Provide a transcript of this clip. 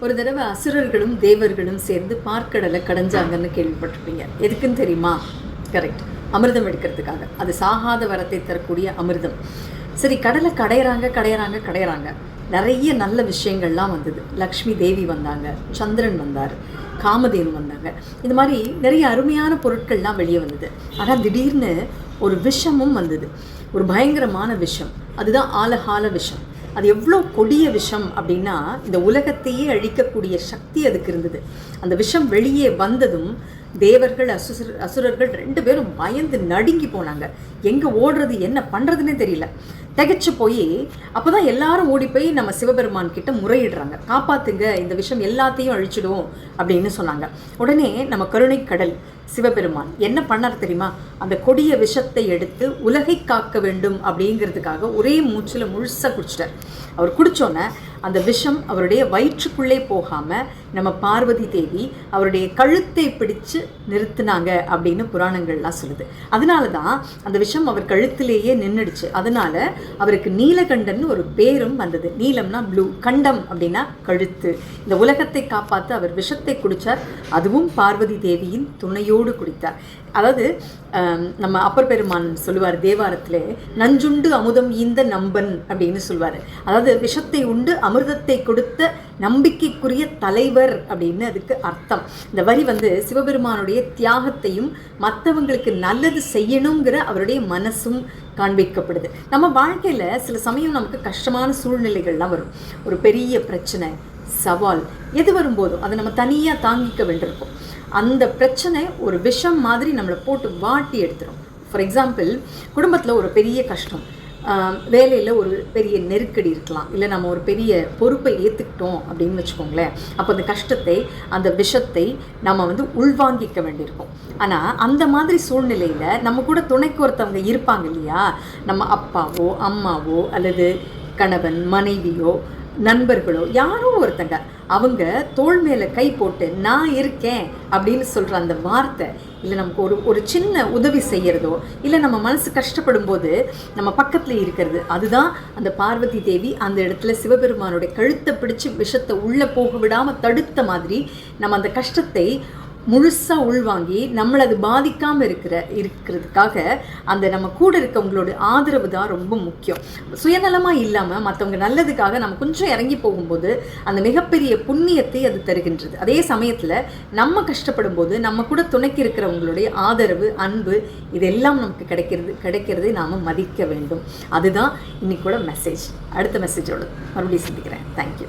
ஒரு தடவை அசுரர்களும் தேவர்களும் சேர்ந்து பார்க்கடலை கடைஞ்சாங்கன்னு கேள்விப்பட்டிருப்பீங்க. எதுக்குன்னு தெரியுமா? கரெக்ட் அமிர்தம் எடுக்கிறதுக்காக. அது சாகாத வரத்தை தரக்கூடிய அமிர்தம். சரி கடலை கடையிறாங்க கடையிறாங்க கடையிறாங்க. நிறைய நல்ல விஷயங்கள்லாம் வந்தது. லக்ஷ்மி தேவி வந்தாங்க சந்திரன் வந்தார் காமதேனு வந்தாங்க. இது மாதிரி நிறைய அருமையான பொருட்கள்லாம் வெளியே வந்தது. ஆனால் திடீர்னு ஒரு விஷமும் வந்தது. ஒரு பயங்கரமான விஷம். அதுதான் ஆலகால விஷம். அது எவ்வளோ கொடிய விஷம் அப்படின்னா இந்த உலகத்தையே அழிக்கக்கூடிய சக்தி அதுக்கு இருந்தது. அந்த விஷம் வெளியே வந்ததும் தேவர்கள் அசுர அசுரர்கள் ரெண்டு பேரும் பயந்து நடுங்கி போனாங்க. எங்கே ஓடுறது என்ன பண்ணுறதுன்னே தெரியல. திகைச்சு போய் அப்போ தான் எல்லாரும் ஓடி போய் நம்ம சிவபெருமான் கிட்ட முறையிடுறாங்க. காப்பாத்துங்க இந்த விஷம் எல்லாத்தையும் அழிச்சிடும் அப்படின்னு சொன்னாங்க. உடனே நம்ம கருணை கடல் சிவபெருமான். என்ன பண்ணார் தெரியுமா? அந்த கொடிய விஷத்தை எடுத்து உலகை காக்க வேண்டும் அப்படிங்கிறதுக்காக ஒரே மூச்சில் முழுசாக குடிச்சிட்டார். அவர் குடித்தோன்னே அந்த விஷம் அவருடைய வயிற்றுக்குள்ளே போகாமல் நம்ம பார்வதி தேவி அவருடைய கழுத்தை பிடிச்சு நிறுத்தினாங்க அப்படின்னு புராணங்கள்லாம் சொல்லுது. அதனால தான் அந்த விஷம் அவர் கழுத்திலேயே நின்றுடுச்சு அதனால அவருக்கு நீலகண்டன் ஒரு பேரும் வந்தது. நீலம்னா ப்ளூ கண்டம் அப்படின்னா கழுத்து. இந்த உலகத்தை காப்பாற்ற அவர் விஷத்தை குடித்தார் அதுவும் பார்வதி தேவியின் துணையோடு குடித்தார். அதாவது நம்ம அப்பர் பெருமான் சொல்லுவார் தேவாரத்தில் நஞ்சுண்டு அமுதம் ஈந்த நம்பன் அப்படின்னு சொல்லுவார். அதாவது விஷத்தை உண்டு அமிர்தத்தை கொடுத்த நம்பிக்கைக்குரிய தலைவர் அப்படின்னு அதுக்கு அர்த்தம். இந்த வரி வந்து சிவபெருமானுடைய தியாகத்தையும் மற்றவங்களுக்கு நல்லது செய்யணுங்கிற அவருடைய மனசும் காண்பிக்கப்படுது. நம்ம வாழ்க்கையில் சில சமயம் நமக்கு கஷ்டமான சூழ்நிலைகள்லாம் வரும். ஒரு பெரிய பிரச்சனை சவால் எது வரும்போதும் அதை நம்ம தனியாக தாங்கிக்க வேண்டியிருக்கும். அந்த பிரச்சனை ஒரு விஷம் மாதிரி நம்மளை போட்டு வாட்டி எடுத்துரும். ஃபார் எக்ஸாம்பிள் குடும்பத்தில் ஒரு பெரிய கஷ்டம். வேலையில் ஒரு பெரிய நெருக்கடி இருக்கலாம். இல்லை நம்ம ஒரு பெரிய பொறுப்பை ஏற்றுக்கிட்டோம் அப்படின்னு வச்சுக்கோங்களேன். அப்போ அந்த கஷ்டத்தை அந்த விஷத்தை நம்ம வந்து உள்வாங்கிக்க வேண்டியிருக்கும். ஆனால் அந்த மாதிரி சூழ்நிலையில் நம்ம கூட துணைக்கு ஒருத்தவங்க இருப்பாங்க இல்லையா? நம்ம அப்பாவோ அம்மாவோ அல்லது கணவன் மனைவியோ நண்பர்களோ யாரோ ஒருத்தங்க. அவங்க தோள் மேலே கை போட்டு நான் இருக்கேன் அப்படின்னு சொல்கிற அந்த வார்த்தை இல்லை நமக்கு ஒரு ஒரு சின்ன உதவி செய்கிறதோ இல்லை நம்ம மனசு கஷ்டப்படும் போது நம்ம பக்கத்தில் இருக்கிறது அதுதான் அந்த பார்வதி தேவி அந்த இடத்துல சிவபெருமானுடைய கழுத்தை பிடிச்சி விஷத்தை உள்ளே போக விடாமல் தடுத்த மாதிரி நம்ம அந்த கஷ்டத்தை முழுசாக உள்வாங்கி நம்மளை அது பாதிக்காமல் இருக்கிற இருக்கிறதுக்காக அந்த நம்ம கூட இருக்கவங்களோட ஆதரவு தான் ரொம்ப முக்கியம். சுயநலமாக இல்லாமல் மற்றவங்க நல்லதுக்காக நம்ம கொஞ்சம் இறங்கி போகும்போது அந்த மிகப்பெரிய புண்ணியத்தை அது தருகின்றது. அதே சமயத்தில் நம்ம கஷ்டப்படும் போது நம்ம கூட துணைக்கு இருக்கிறவங்களுடைய ஆதரவு அன்பு இதெல்லாம் நமக்கு கிடைக்கிறது கிடைக்கிறதை நாம் மதிக்க வேண்டும். அதுதான் இன்னைக்கூட மெசேஜ் அடுத்த மெசேஜோட மறுபடியும் சந்திக்கிறேன். தேங்க்யூ